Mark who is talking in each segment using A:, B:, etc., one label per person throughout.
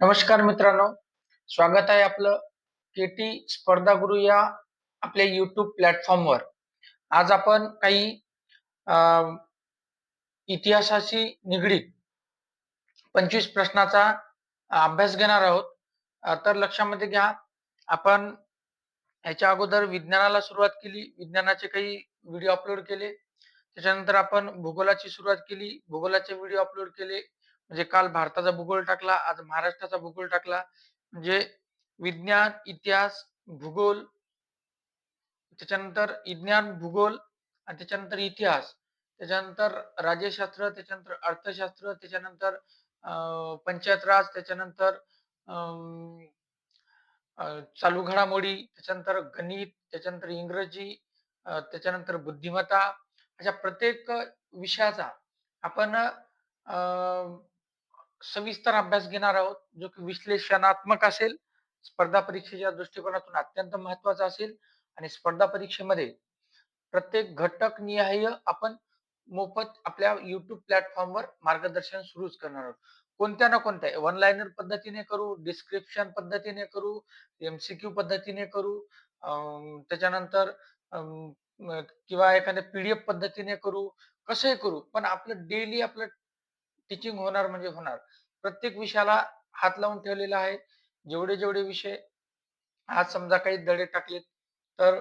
A: नमस्कार मित्रांनो. स्वागत आहे आपलं केटी स्पर्धा गुरु या आपल्या युट्यूब प्लॅटफॉर्मवर आज आपण काही अं, इतिहासाशी निगडीत पंचवीस प्रश्नाचा अभ्यास घेणार आहोत. तर लक्षामध्ये घ्या आपण ह्याच्या अगोदर विज्ञानाला सुरुवात केली विज्ञानाचे काही व्हिडिओ अपलोड केले. त्याच्यानंतर आपण भूगोलाची सुरुवात केली भूगोलाचे व्हिडिओ अपलोड केले म्हणजे काल भारताचा भूगोल टाकला आज महाराष्ट्राचा भूगोल टाकला. म्हणजे विज्ञान इतिहास भूगोल त्याच्यानंतर विज्ञान भूगोल आणि त्याच्यानंतर इतिहास त्याच्यानंतर राज्यशास्त्र त्याच्यानंतर अर्थशास्त्र त्याच्यानंतर अं, पंचायत राज त्याच्यानंतर अं, चालू घडामोडी त्याच्यानंतर गणित त्याच्यानंतर इंग्रजी त्याच्यानंतर बुद्धिमत्ता अशा प्रत्येक विषयाचा आपण अं, सविस्तर अभ्यास घेणार आहोत जो की विश्लेषणात्मक असेल स्पर्धा परीक्षेच्या दृष्टिकोनातून अत्यंत महत्त्वाचा असेल आणि स्पर्धा परीक्षेमध्ये प्रत्येक घटक निहाय आपण मोफत आपल्या युट्यूब प्लॅटफॉर्मवर मार्गदर्शन सुरूच करणार आहोत. कोणत्या ना कोणत्या वन लाईनर पद्धतीने करू डिस्क्रिप्शन पद्धतीने करू एमसीक्यू पद्धतीने करू अं, त्याच्यानंतर अं, किंवा एखाद्या पीडीएफ पद्धतीने करू कसंही करू पण आपलं डेली आपलं टीचिंग होणार म्हणजे होणार. प्रत्येक विषयाला हात लावून ठेवलेला आहे. जेवढे जेवढे विषय आज समजा काही धडे टाकलेत तर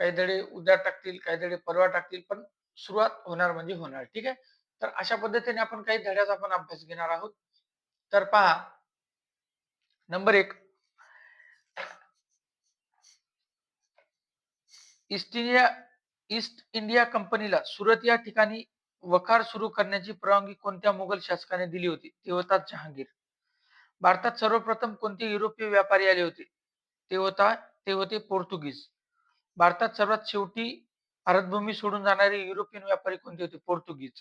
A: काही धडे उद्या टाकतील काही धडे परवा टाकतील पण सुरुवात होणार म्हणजे होणार ठीक आहे? तर अशा पद्धतीने आपण काही धड्याचा आपण अभ्यास घेणार आहोत. तर पहा नंबर एक. ईस्ट इंडिया ईस्ट इंडिया कंपनीला सुरत या ठिकाणी वखार सुरू करण्याची परवानगी कोणत्या मुघल शासकाने दिली होती? ते होता जहांगीर. भारतात सर्वप्रथम कोणते युरोपीय व्यापारी आले होते? ते होता ते होते पोर्तुगीज. भारतात सर्वात शेवटी भारतभूमी सोडून जाणारे युरोपियन व्यापारी कोणते होते? पोर्तुगीज.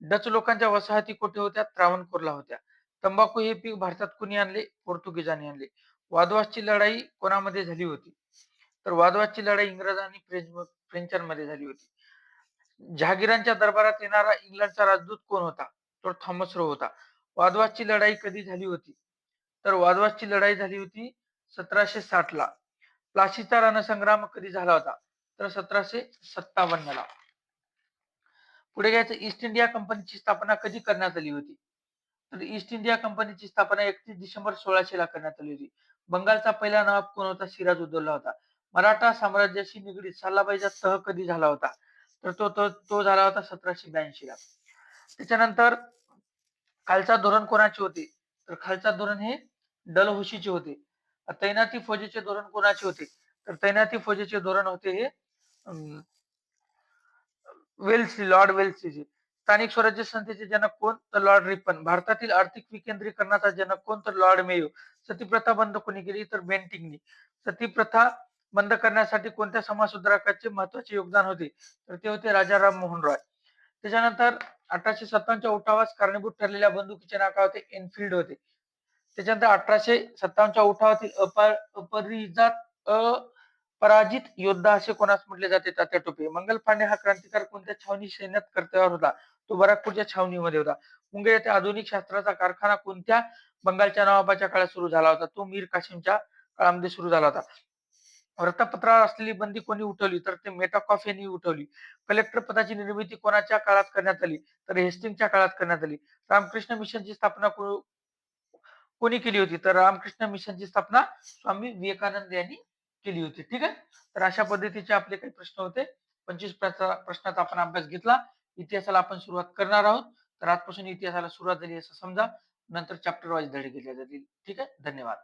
A: डच लोकांच्या वसाहती कुठे होत्या? त्रावणकोरला होत्या. तंबाखू हे पीक भारतात कुणी आणले? पोर्तुगीजांनी आणले. वादवासची लढाई कोणामध्ये झाली होती? तर वादवासची लढाई इंग्रज आणि फ्रेंच फ्रेंचांमध्ये झाली होती. जहागीरांच्या दरबारात येणारा इंग्लंडचा राजदूत कोण होता? तो थॉमस रो होता. वादवासची लढाई कधी झाली होती? तर वादवासची लढाई झाली होती सतराशे साठ ला. प्लासीचा रणसंग्राम कधी झाला होता? तर सतराशे सत्तावन्न ला. पुढे घ्यायचं ईस्ट इंडिया कंपनीची स्थापना कधी करण्यात आली होती? तर ईस्ट इंडिया कंपनीची स्थापना एकतीस डिसेंबर सोळाशे ला करण्यात आली होती. बंगालचा पहिला नवाब कोण होता? सिराज उद्दौला होता. मराठा साम्राज्याशी निगडीत सल्लाबाईचा तह कधी झाला होता? तर तो तो तो झाला होता सतराशे ब्याऐंशी ला. त्याच्यानंतर खालचा धोरण कोणाचे होते? तर खालचा धोरण हे डलहोशीचे होते. तैनाती फौजेचे धोरण कोणाचे होते? तर तैनाती फौजेचे धोरण होते हे वेल्सी लॉर्ड वेल्सीचे स्थानिक स्वराज्य संस्थेचे जनक कोण? तर लॉर्ड रिपन. भारतातील आर्थिक विकेंद्रीकरणाचा जनक कोण? तर लॉर्ड मेयो. सतीप्रथा बंद कोणी केली? तर बेंटिंगनी. सतीप्रथा बंद करण्यासाठी कोणत्या समाजसुधारकाचे महत्त्वाचे योगदान होते? तर ते होते राजाराम मोहन रॉय. त्याच्यानंतर अठराशे सत्तावन्नच्या उठावास कारणीभूत ठरलेल्या बंदुकीचे नाका होते? एनफिल्ड होते. त्याच्यानंतर अठराशे सत्तावन्नच्या उठावातील अपर अपरिजात अपराजित योद्धा असे कोणास म्हटले जाते? तात्या टोपे. मंगल पांडे हा क्रांतिकार कोणत्या छावणी सैन्यात कर्तव्यावर होता? तो बराकपूरच्या छावणीमध्ये होता. मुंगेर येथे आधुनिक शास्त्राचा कारखाना कोणत्या बंगालच्या नवाबाच्या काळात सुरू झाला होता? तो मीर काशीमच्या काळामध्ये सुरू झाला होता. वृत्तपत्रावर असलेली बंदी कोणी उठवली तर ते मेटाकॉफ यांनी उठवली. कलेक्टर पदाची निर्मिती कोणाच्या काळात करण्यात आली? तर हेस्टिंगच्या काळात करण्यात आली. रामकृष्ण मिशनची स्थापना कोणी केली होती? तर रामकृष्ण मिशनची स्थापना स्वामी विवेकानंद यांनी केली होती. ठीक आहे? तर अशा पद्धतीचे आपले काही प्रश्न होते. पंचवीस प्रश्नाचा आपण अभ्यास घेतला. इतिहासाला आपण सुरुवात करणार आहोत. तर आजपासून इतिहासाला सुरुवात झाली असं समजा. नंतर चॅप्टर वाईज धडे घेतले जातील. ठीक आहे? धन्यवाद.